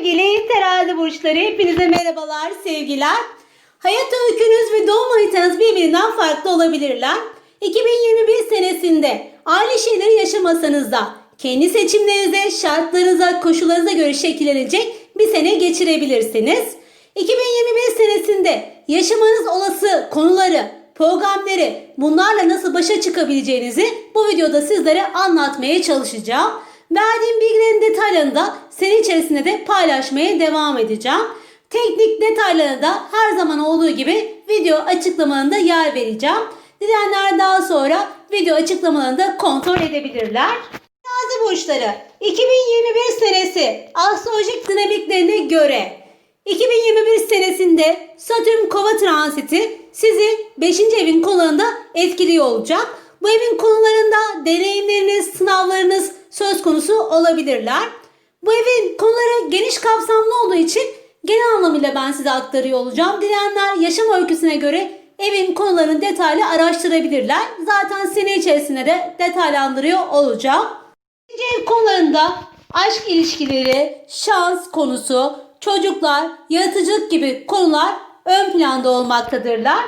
Sevgili terazi burçları hepinize merhabalar, sevgiler. Hayat öykünüz ve doğum haritanız birbirinden farklı olabilirler. 2021 senesinde aynı şeyleri yaşamasanız da kendi seçimlerinize, şartlarınıza, koşullarınıza göre şekillenecek bir sene geçirebilirsiniz. 2021 senesinde yaşamanız olası konuları, programları, bunlarla nasıl başa çıkabileceğinizi bu videoda sizlere anlatmaya çalışacağım. Verdiğim bilgilerin detaylarını da sene içerisinde de paylaşmaya devam edeceğim. Teknik detaylarına da her zaman olduğu gibi video açıklamalarında yer vereceğim. Dileyenler daha sonra video açıklamalarında kontrol edebilirler. Terazi burçları 2021 senesi astrolojik dinamiklerine göre 2021 senesinde Satürn kova transiti sizi 5. evin konularında etkiliyor olacak. Bu evin konularında deneyimleriniz, sınavlarınız söz konusu olabilirler. Bu evin konuları geniş kapsamlı olduğu için genel anlamıyla ben size aktarıyor olacağım. Dileyenler yaşam öyküsüne göre evin konularını detaylı araştırabilirler. Zaten sene içerisinde de detaylandırıyor olacağım. Ev konularında aşk ilişkileri, şans konusu, çocuklar, yaratıcılık gibi konular ön planda olmaktadırlar.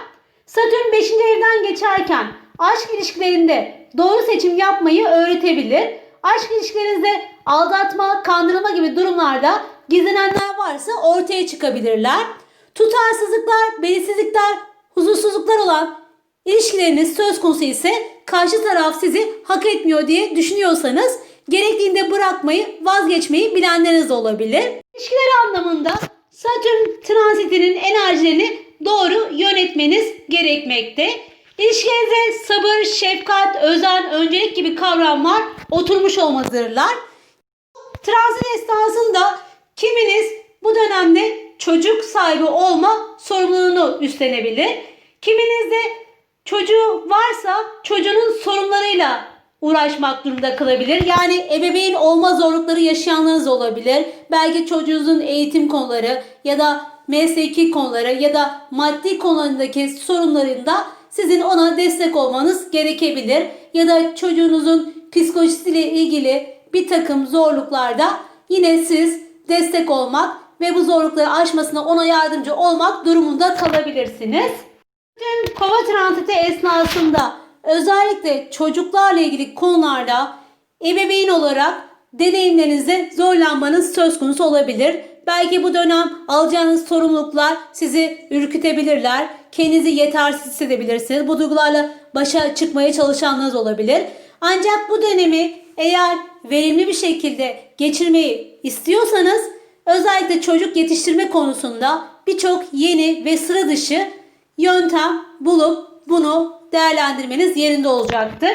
Satürn 5. evden geçerken aşk ilişkilerinde doğru seçim yapmayı öğretebilir. Aşk ilişkilerinizde aldatma, kandırılma gibi durumlarda gizlenenler varsa ortaya çıkabilirler. Tutarsızlıklar, belirsizlikler, huzursuzluklar olan ilişkileriniz söz konusu ise karşı taraf sizi hak etmiyor diye düşünüyorsanız gerektiğinde bırakmayı, vazgeçmeyi bilenleriniz de olabilir. İlişkiler anlamında Satürn transitinin enerjilerini doğru yönetmeniz gerekmekte. İlişkinize sabır, şefkat, özen, öncelik gibi kavramlar oturmuş olmalıdırlar. Transit esnasında kiminiz bu dönemde çocuk sahibi olma sorumluluğunu üstlenebilir. Kiminiz de çocuğu varsa çocuğunun sorunlarıyla uğraşmak durumunda kalabilir. Yani ebeveyn olma zorlukları yaşayanlarınız olabilir. Belki çocuğunuzun eğitim konuları ya da mesleki konuları ya da maddi konularındaki sorunlarında sizin ona destek olmanız gerekebilir. Ya da çocuğunuzun psikolojisiyle ilgili bir takım zorluklarda yine siz destek olmak ve bu zorlukları aşmasına ona yardımcı olmak durumunda kalabilirsiniz. Tüm kova transiti esnasında özellikle çocuklarla ilgili konularda ebeveyn olarak deneyimlerinizde zorlanmanız söz konusu olabilir. Belki bu dönem alacağınız sorumluluklar sizi ürkütebilirler. Kendinizi yetersiz hissedebilirsiniz. Bu duygularla başa çıkmaya çalışanlarınız olabilir. Ancak bu dönemi eğer verimli bir şekilde geçirmeyi istiyorsanız özellikle çocuk yetiştirme konusunda birçok yeni ve sıra dışı yöntem bulup bunu değerlendirmeniz yerinde olacaktır.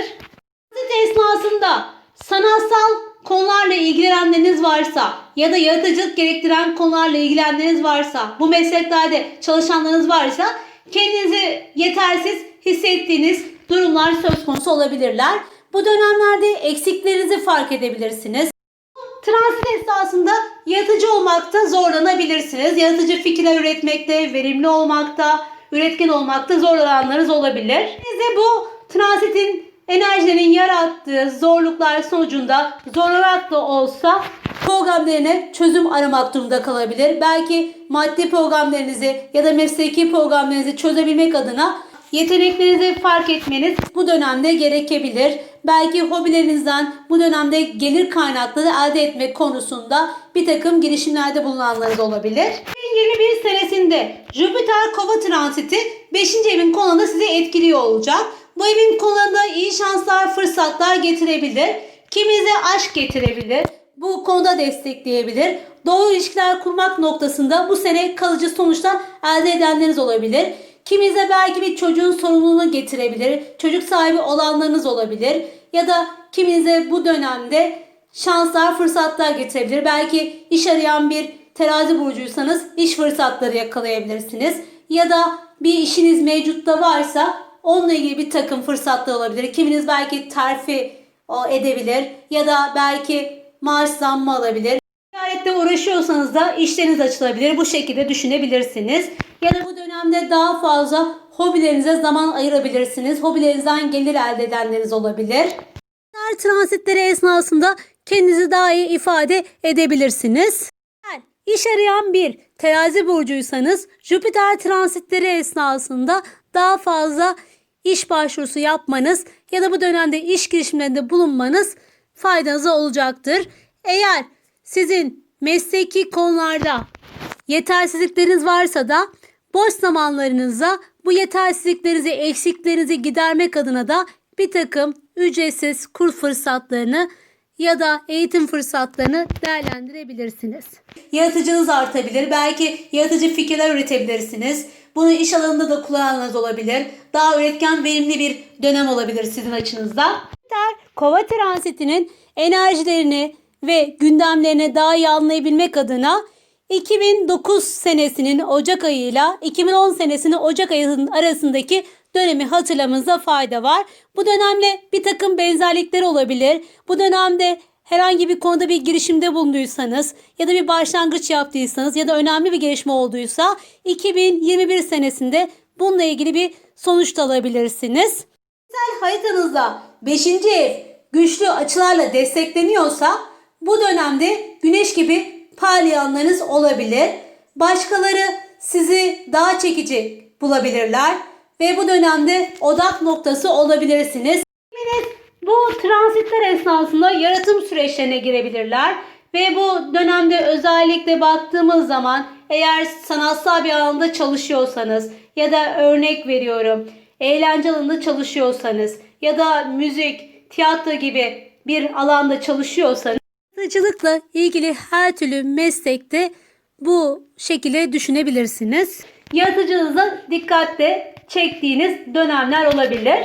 Transit esnasında sanatsal konularla ilgilenenleriniz varsa ya da yaratıcılık gerektiren konularla ilgilenenleriniz varsa, bu mesleklerde çalışanlarınız varsa kendinizi yetersiz hissettiğiniz durumlar söz konusu olabilirler. Bu dönemlerde eksiklerinizi fark edebilirsiniz. Transit esnasında yaratıcı olmakta zorlanabilirsiniz. Yaratıcı fikirler üretmekte, verimli olmakta, üretken olmakta zorlananlarınız olabilir. Size bu transitin enerjilerin yarattığı zorluklar sonucunda zorlanarak da olsa problemlerine çözüm aramak durumunda kalabilir. Belki maddi problemlerinizi ya da mesleki problemlerinizi çözebilmek adına yeteneklerinizi fark etmeniz bu dönemde gerekebilir. Belki hobilerinizden bu dönemde gelir kaynakları elde etmek konusunda bir takım girişimlerde bulunanlarınız olabilir. 2021 senesinde Jüpiter kova transiti 5. evin konularında sizi etkiliyor olacak. Bu evin konularında iyi şanslar, fırsatlar getirebilir. Kiminize aşk getirebilir. Bu konuda destekleyebilir. Doğru ilişkiler kurmak noktasında bu sene kalıcı sonuçlar elde edenleriniz olabilir. Kiminize belki bir çocuğun sorumluluğunu getirebilir. Çocuk sahibi olanlarınız olabilir. Ya da kiminize bu dönemde şanslar, fırsatlar getirebilir. Belki iş arayan bir terazi burcuysanız iş fırsatları yakalayabilirsiniz. Ya da bir işiniz mevcutta varsa onunla ilgili bir takım fırsatlar olabilir. Kiminiz belki terfi edebilir ya da belki maaş zammı alabilir. Ticarette uğraşıyorsanız da işleriniz açılabilir. Bu şekilde düşünebilirsiniz. Ya da bu dönemde daha fazla hobilerinize zaman ayırabilirsiniz. Hobilerinizden gelir elde edenleriniz olabilir. Transitleri esnasında kendinizi daha iyi ifade edebilirsiniz. İş arayan bir terazi burcuysanız Jüpiter transitleri esnasında daha fazla iş başvurusu yapmanız ya da bu dönemde iş girişimlerinde bulunmanız faydanıza olacaktır. Eğer sizin mesleki konularda yetersizlikleriniz varsa da boş zamanlarınızda bu yetersizliklerinizi, eksiklerinizi gidermek adına da bir takım ücretsiz kurs fırsatlarını ya da eğitim fırsatlarını değerlendirebilirsiniz. Yaratıcınız artabilir. Belki yaratıcı fikirler üretebilirsiniz. Bunu iş alanında da kullananlarınız olabilir. Daha üretken, verimli bir dönem olabilir sizin açınızda. Kova transitinin enerjilerini ve gündemlerini daha iyi anlayabilmek adına 2009 senesinin Ocak ayıyla 2010 senesinin Ocak ayının arasındaki dönemi hatırlamanızda fayda var. Bu dönemle bir takım benzerlikler olabilir. Bu dönemde herhangi bir konuda bir girişimde bulunduysanız ya da bir başlangıç yaptıysanız ya da önemli bir gelişme olduysa 2021 senesinde bununla ilgili bir sonuç da alabilirsiniz. Kişisel haritanızda 5. ev güçlü açılarla destekleniyorsa bu dönemde güneş gibi parlayanlarınız olabilir. Başkaları sizi daha çekici bulabilirler ve bu dönemde odak noktası olabilirsiniz. Bu transitler esnasında yaratım süreçlerine girebilirler ve bu dönemde özellikle baktığımız zaman eğer sanatsal bir alanda çalışıyorsanız ya da örnek veriyorum eğlence alanında çalışıyorsanız ya da müzik, tiyatro gibi bir alanda çalışıyorsanız yaratıcılıkla ilgili her türlü meslekte bu şekilde düşünebilirsiniz. Yaratıcılığınıza dikkatle çektiğiniz dönemler olabilir.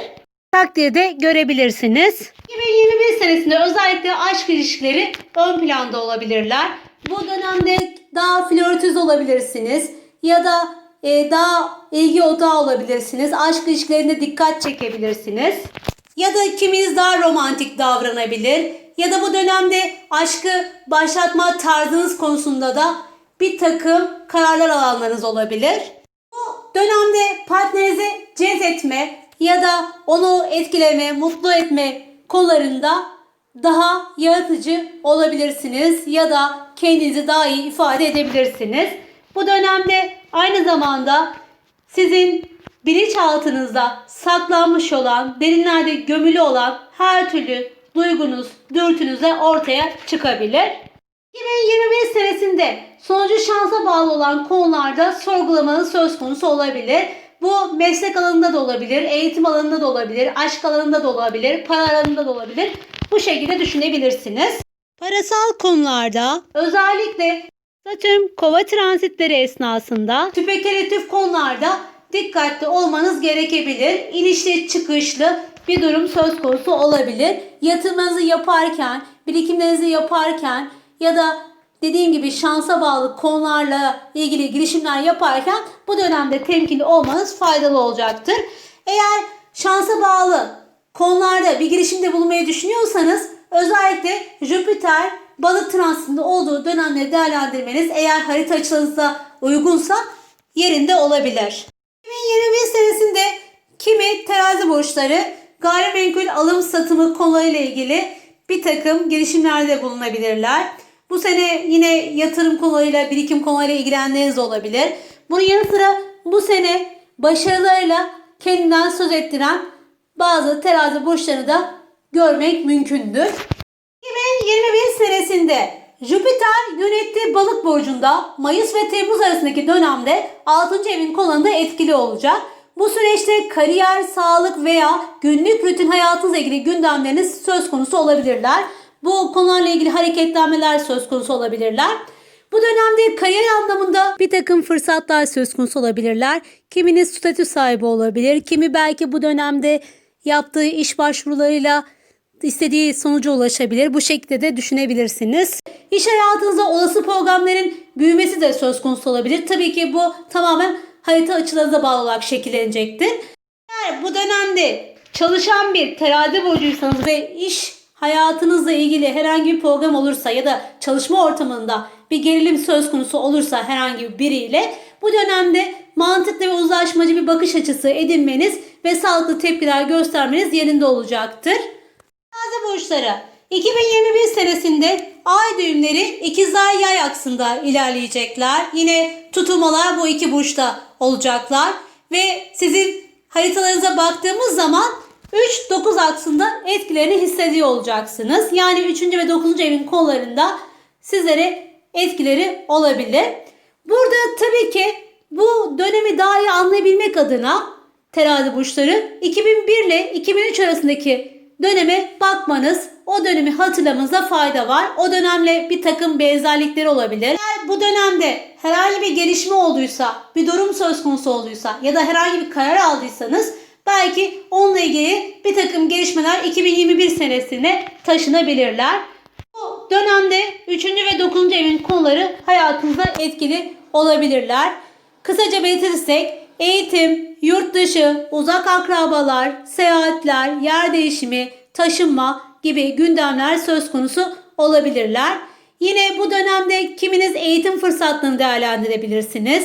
Takdirde görebilirsiniz. 2021 senesinde özellikle aşk ilişkileri ön planda olabilirler. Bu dönemde daha flörtöz olabilirsiniz ya da e, daha ilgi odağı olabilirsiniz. Aşk ilişkilerinde dikkat çekebilirsiniz. Ya da kiminiz daha romantik davranabilir. Ya da bu dönemde aşkı başlatma tarzınız konusunda da bir takım kararlar alanlarınız olabilir. Bu dönemde partnerinizi cezbetme ya da onu etkileme, mutlu etme konularında daha yaratıcı olabilirsiniz ya da kendinizi daha iyi ifade edebilirsiniz. Bu dönemde aynı zamanda sizin bilinçaltınızda saklanmış olan, derinlerde gömülü olan her türlü duygunuz, dürtünüz de ortaya çıkabilir. 2021 senesinde sonucu şansa bağlı olan konularda sorgulamanız söz konusu olabilir. Bu meslek alanında da olabilir, eğitim alanında da olabilir, aşk alanında da olabilir, para alanında da olabilir. Bu şekilde düşünebilirsiniz. Parasal konularda özellikle Satürn kova transitleri esnasında spekülatif konularda dikkatli olmanız gerekebilir. İnişli çıkışlı bir durum söz konusu olabilir. Yatırımınızı yaparken, birikimlerinizi yaparken ya da dediğim gibi şansa bağlı konularla ilgili girişimler yaparken bu dönemde temkinli olmanız faydalı olacaktır. Eğer şansa bağlı konularda bir girişimde bulunmayı düşünüyorsanız özellikle Jüpiter balık transitinde olduğu dönemleri değerlendirmeniz eğer harita açınızda uygunsa yerinde olabilir. 2021 senesinde kimi terazi burçları gayrimenkul alım satımı konularıyla ilgili bir takım girişimlerde bulunabilirler. Bu sene yine yatırım konularıyla, birikim konularıyla ilgilenenleriniz olabilir. Bunun yanı sıra bu sene başarılarıyla kendinden söz ettiren bazı terazi burçlarını da görmek mümkündür. 2021 senesinde Jüpiter yönettiği balık burcunda Mayıs ve Temmuz arasındaki dönemde 6. evin konularında etkili olacak. Bu süreçte kariyer, sağlık veya günlük rutin hayatınızla ilgili gündemleriniz söz konusu olabilirler. Bu konularla ilgili hareketlenmeler söz konusu olabilirler. Bu dönemde kariyer anlamında bir takım fırsatlar söz konusu olabilirler. Kiminiz statü sahibi olabilir, kimi belki bu dönemde yaptığı iş başvurularıyla istediği sonuca ulaşabilir. Bu şekilde de düşünebilirsiniz. İş hayatınızda olası programların büyümesi de söz konusu olabilir. Tabii ki bu tamamen harita açılarınıza bağlı olarak şekillenecektir. Eğer bu dönemde çalışan bir terazi burcuysanız ve iş hayatınızla ilgili herhangi bir program olursa ya da çalışma ortamında bir gerilim söz konusu olursa herhangi biriyle bu dönemde mantıklı ve uzlaşmacı bir bakış açısı edinmeniz ve sağlıklı tepkiler göstermeniz yerinde olacaktır. Terazi burçları 2021 senesinde ay düğümleri ikizler yay aksında ilerleyecekler. Yine tutulmalar bu iki burçta olacaklar. Ve sizin haritalarınıza baktığımız zaman 3-9 aksında etkilerini hissediyor olacaksınız. Yani 3. ve 9. evin kollarında sizlere etkileri olabilir. Burada tabii ki bu dönemi daha iyi anlayabilmek adına terazi burçları 2001 ile 2003 arasındaki döneme bakmanız, o dönemi hatırlamanıza fayda var. O dönemle bir takım benzerlikleri olabilir. Eğer bu dönemde herhangi bir gelişme olduysa, bir durum söz konusu olduysa ya da herhangi bir karar aldıysanız belki onunla ilgili bir takım gelişmeler 2021 senesine taşınabilirler. Bu dönemde 3. ve 9. evin konuları hayatınıza etkili olabilirler. Kısaca belirtirsek eğitim, yurt dışı, uzak akrabalar, seyahatler, yer değişimi, taşınma gibi gündemler söz konusu olabilirler. Yine bu dönemde kiminiz eğitim fırsatlarını değerlendirebilirsiniz.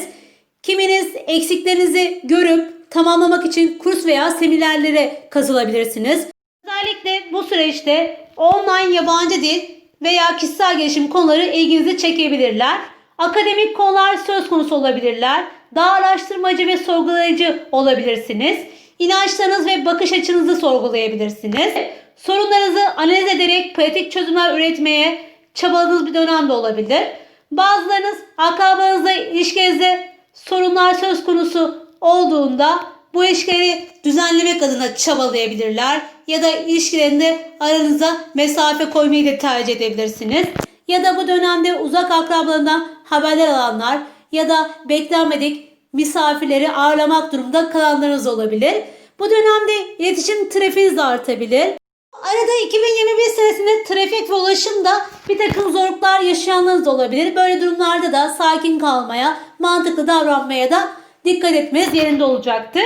Kiminiz eksiklerinizi görüp tamamlamak için kurs veya seminerlere kazılabilirsiniz. Özellikle bu süreçte online yabancı dil veya kişisel gelişim konuları ilginizi çekebilirler. Akademik konular söz konusu olabilirler. Daha araştırmacı ve sorgulayıcı olabilirsiniz. İnançlarınız ve bakış açınızı sorgulayabilirsiniz. Sorunlarınızı analiz ederek pratik çözümler üretmeye çabaladığınız bir dönem de olabilir. Bazılarınız akrabanızla ilişkinizde sorunlar söz konusu olduğunda bu ilişkileri düzenlemek adına çabalayabilirler. Ya da ilişkilerinde aranıza mesafe koymayı da tercih edebilirsiniz. Ya da bu dönemde uzak akrabalarından haberler alanlar ya da beklenmedik misafirleri ağırlamak durumunda kalanlarınız olabilir. Bu dönemde iletişim trafiğiniz de artabilir. Arada 2021 senesinde trafik ve ulaşımda bir takım zorluklar yaşayanlarınız olabilir. Böyle durumlarda da sakin kalmaya, mantıklı davranmaya da dikkat etmeniz yerinde olacaktır.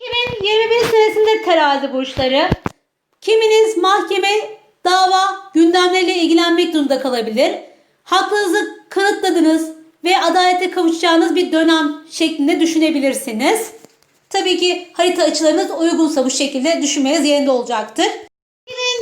2021 senesinde terazi burçları. Kiminiz mahkeme, dava, gündemleriyle ilgilenmek durumunda kalabilir. Hakkınızı kanıtladınız ve adalete kavuşacağınız bir dönem şeklinde düşünebilirsiniz. Tabii ki harita açılarınız uygunsa bu şekilde düşünmeniz yerinde olacaktır.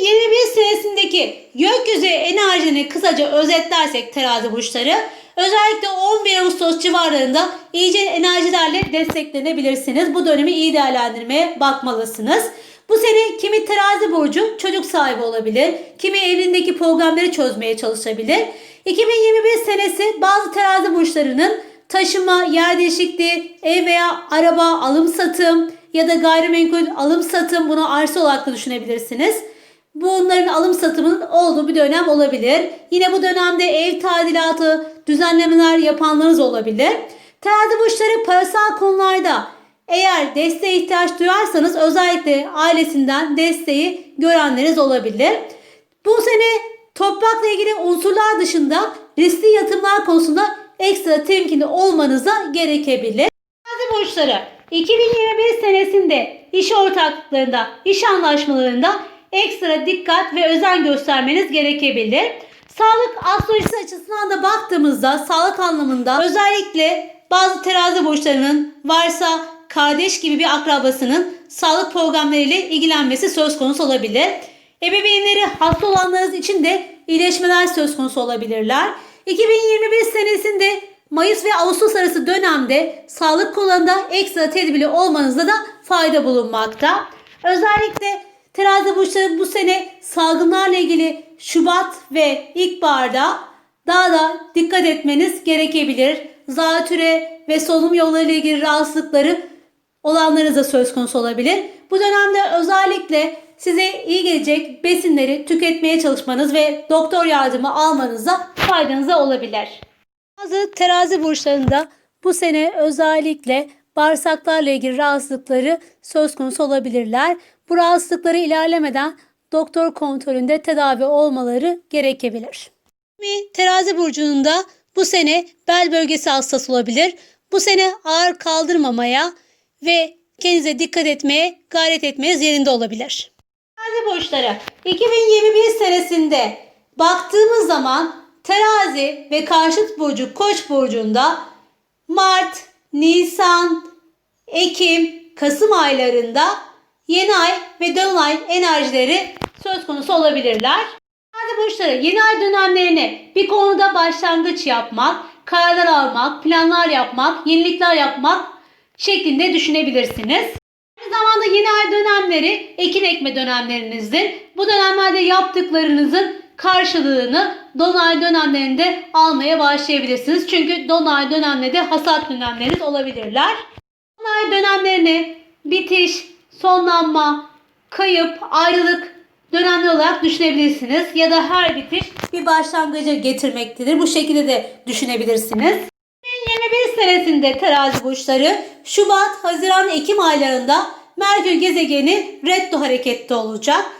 2021 senesindeki gökyüzü enerjini kısaca özetlersek terazi burçları özellikle 11 Ağustos civarlarında iyice enerjilerle desteklenebilirsiniz. Bu dönemi iyi değerlendirmeye bakmalısınız. Bu sene kimi terazi burcu çocuk sahibi olabilir, kimi evliliğindeki problemleri çözmeye çalışabilir. 2021 senesi bazı terazi burçlarının taşıma, yer değişikliği, ev veya araba alım satım ya da gayrimenkul alım satım bunu arsa olarak da düşünebilirsiniz. Bunların alım satımının olduğu bir dönem olabilir. Yine bu dönemde ev tadilatı, düzenlemeler yapanlarınız olabilir. Terazi burçları parasal konularda eğer desteğe ihtiyaç duyarsanız özellikle ailesinden desteği görenleriniz olabilir. Bu sene toprakla ilgili unsurlar dışında riskli yatırımlar konusunda ekstra temkinli olmanıza gerekebilir. Terazi burçları 2021 senesinde iş ortaklıklarında, iş anlaşmalarında ekstra dikkat ve özen göstermeniz gerekebilir. Sağlık astrolojisi açısından da baktığımızda sağlık anlamında özellikle bazı terazi burçlarının varsa kardeş gibi bir akrabasının sağlık programlarıyla ilgilenmesi söz konusu olabilir. Ebeveynleri hasta olanlarınız için de iyileşmeler söz konusu olabilirler. 2021 senesinde Mayıs ve Ağustos arası dönemde sağlık konularında ekstra tedbirli olmanızda da fayda bulunmakta. Özellikle terazi burçları bu sene salgınlarla ilgili Şubat ve ilkbaharda daha da dikkat etmeniz gerekebilir. Zatüre ve solunum yolları ile ilgili rahatsızlıkları olanlarınız da söz konusu olabilir. Bu dönemde özellikle size iyi gelecek besinleri tüketmeye çalışmanız ve doktor yardımı almanıza faydanıza olabilir. Bazı terazi burçlarında bu sene özellikle bağırsaklarla ilgili rahatsızlıkları söz konusu olabilirler. Bu rahatsızlıkları ilerlemeden doktor kontrolünde tedavi olmaları gerekebilir. Kimi terazi burcunda bu sene bel bölgesi hastası olabilir. Bu sene ağır kaldırmamaya ve kendinize dikkat etmeye gayret etmeniz yerinde olabilir. Terazi burçları 2021 senesinde baktığımız zaman terazi ve karşıt burcu koç burcunda Mart, Nisan, Ekim, Kasım aylarında yeni ay ve dolunay enerjileri söz konusu olabilirler. Terazi burçları yeni ay dönemlerini bir konuda başlangıç yapmak, kararlar almak, planlar yapmak, yenilikler yapmak şeklinde düşünebilirsiniz. Aynı zamanda yeni ay dönemleri ekin ekme dönemlerinizdir. Bu dönemlerde yaptıklarınızın karşılığını dolunay dönemlerinde almaya başlayabilirsiniz. Çünkü dolunay dönemlerinde hasat dönemleriniz olabilirler. Dolunay dönemlerini bitiş, sonlanma, kayıp, ayrılık dönemli olarak düşünebilirsiniz. Ya da her bitiş bir başlangıca getirmektedir. Bu şekilde de düşünebilirsiniz. 2021 senesinde terazi burçları Şubat, Haziran, Ekim aylarında Merkür gezegeni retro harekette olacak.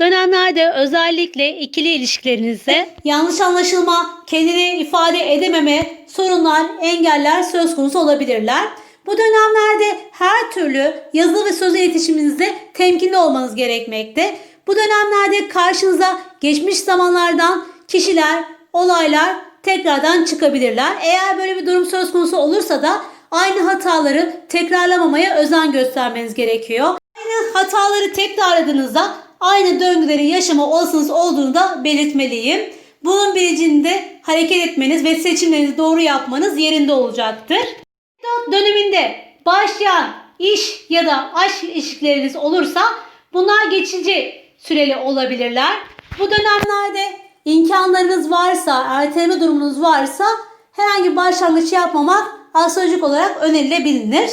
Dönemlerde özellikle ikili ilişkilerinizde yanlış anlaşılma, kendini ifade edememe, sorunlar, engeller söz konusu olabilirler. Bu dönemlerde her türlü yazılı ve sözlü iletişiminizde temkinli olmanız gerekmekte. Bu dönemlerde karşınıza geçmiş zamanlardan kişiler, olaylar tekrardan çıkabilirler. Eğer böyle bir durum söz konusu olursa da aynı hataları tekrarlamamaya özen göstermeniz gerekiyor. Aynı hataları tekrarladığınızda aynı döngüleri yaşama olasılığınız olduğunu da belirtmeliyim. Bunun bilincinde hareket etmeniz ve seçimlerinizi doğru yapmanız yerinde olacaktır. Döneminde başlayan iş ya da aşk ilişkileriniz olursa bunlar geçici süreli olabilirler. Bu dönemlerde imkanlarınız varsa, erteleme durumunuz varsa herhangi bir başlangıç yapmamak astrolojik olarak önerilebilir.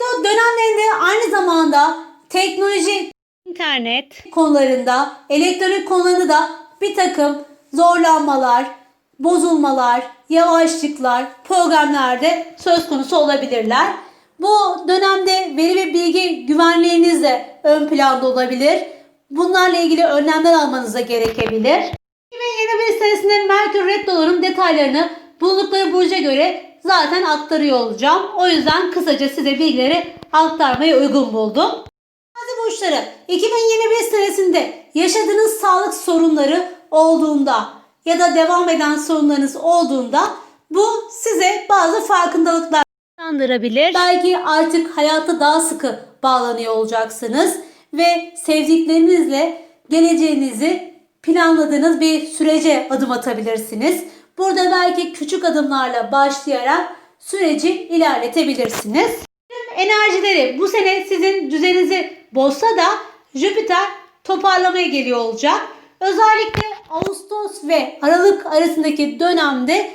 Bu dönemlerinde aynı zamanda teknoloji, internet konularında, elektronik konularında da bir takım zorlanmalar, bozulmalar, yavaşlıklar, problemlerde söz konusu olabilirler. Bu dönemde veri ve bilgi güvenliğiniz de ön planda olabilir. Bunlarla ilgili önlemler almanıza gerekebilir. 2021 senesinde Merkür Retro'ların detaylarını bulundukları burca göre zaten aktarıyor olacağım. O yüzden kısaca size bilgileri aktarmaya uygun buldum. Terazi burçları 2021 senesinde yaşadığınız sağlık sorunları olduğunda ya da devam eden sorunlarınız olduğunda bu size bazı farkındalıklar kazandırabilir. Belki artık hayata daha sıkı bağlanıyor olacaksınız ve sevdiklerinizle geleceğinizi planladığınız bir sürece adım atabilirsiniz. Burada belki küçük adımlarla başlayarak süreci ilerletebilirsiniz. Enerjileri bu sene sizin düzeninizi bozsa da Jüpiter toparlamaya geliyor olacak. Özellikle Ağustos ve Aralık arasındaki dönemde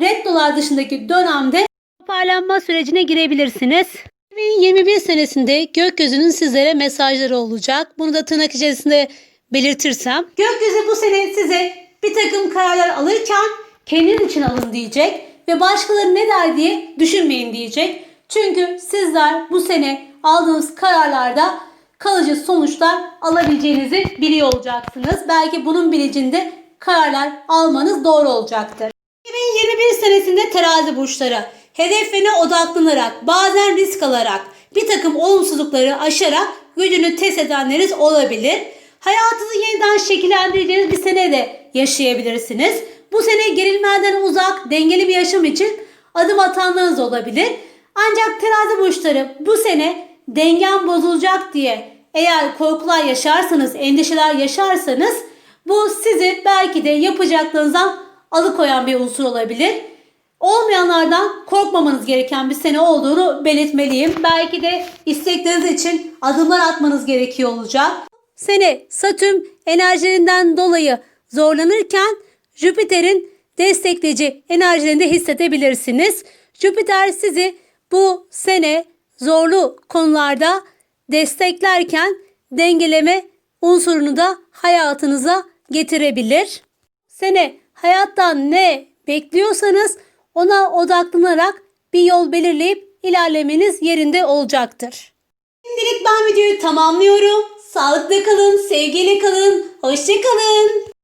red dolar dışındaki dönemde toparlanma sürecine girebilirsiniz. 2021 senesinde gökyüzünün sizlere mesajları olacak. Bunu da tırnak içerisinde belirtirsem. Gökyüzü bu sene size bir takım kararlar alırken kendin için alın diyecek ve başkaları ne der diye düşünmeyin diyecek. Çünkü sizler bu sene aldığınız kararlarda kalıcı sonuçlar alabileceğinizi biliyor olacaksınız. Belki bunun bilincinde kararlar almanız doğru olacaktır. 2021 senesinde terazi burçları hedefine odaklanarak bazen risk alarak bir takım olumsuzlukları aşarak gücünü test edenleriniz olabilir. Hayatınızı yeniden şekillendireceğiniz bir sene de yaşayabilirsiniz. Bu sene gerilmeden uzak dengeli bir yaşam için adım atanlarınız olabilir. Ancak terazi burçları bu sene dengen bozulacak diye eğer korkular yaşarsanız, endişeler yaşarsanız bu sizi belki de yapacaklarınızdan alıkoyan bir unsur olabilir. Olmayanlardan korkmamanız gereken bir sene olduğunu belirtmeliyim. Belki de istekleriniz için adımlar atmanız gerekiyor olacak. Sene Satürn enerjilerinden dolayı zorlanırken Jüpiter'in destekleyici enerjilerini de hissedebilirsiniz. Jüpiter sizi bu sene zorlu konularda desteklerken dengeleme unsurunu da hayatınıza getirebilir. Sene hayattan ne bekliyorsanız ona odaklanarak bir yol belirleyip ilerlemeniz yerinde olacaktır. Şimdilik ben videoyu tamamlıyorum. Sağlıkla kalın, sevgiyle kalın, hoşçakalın.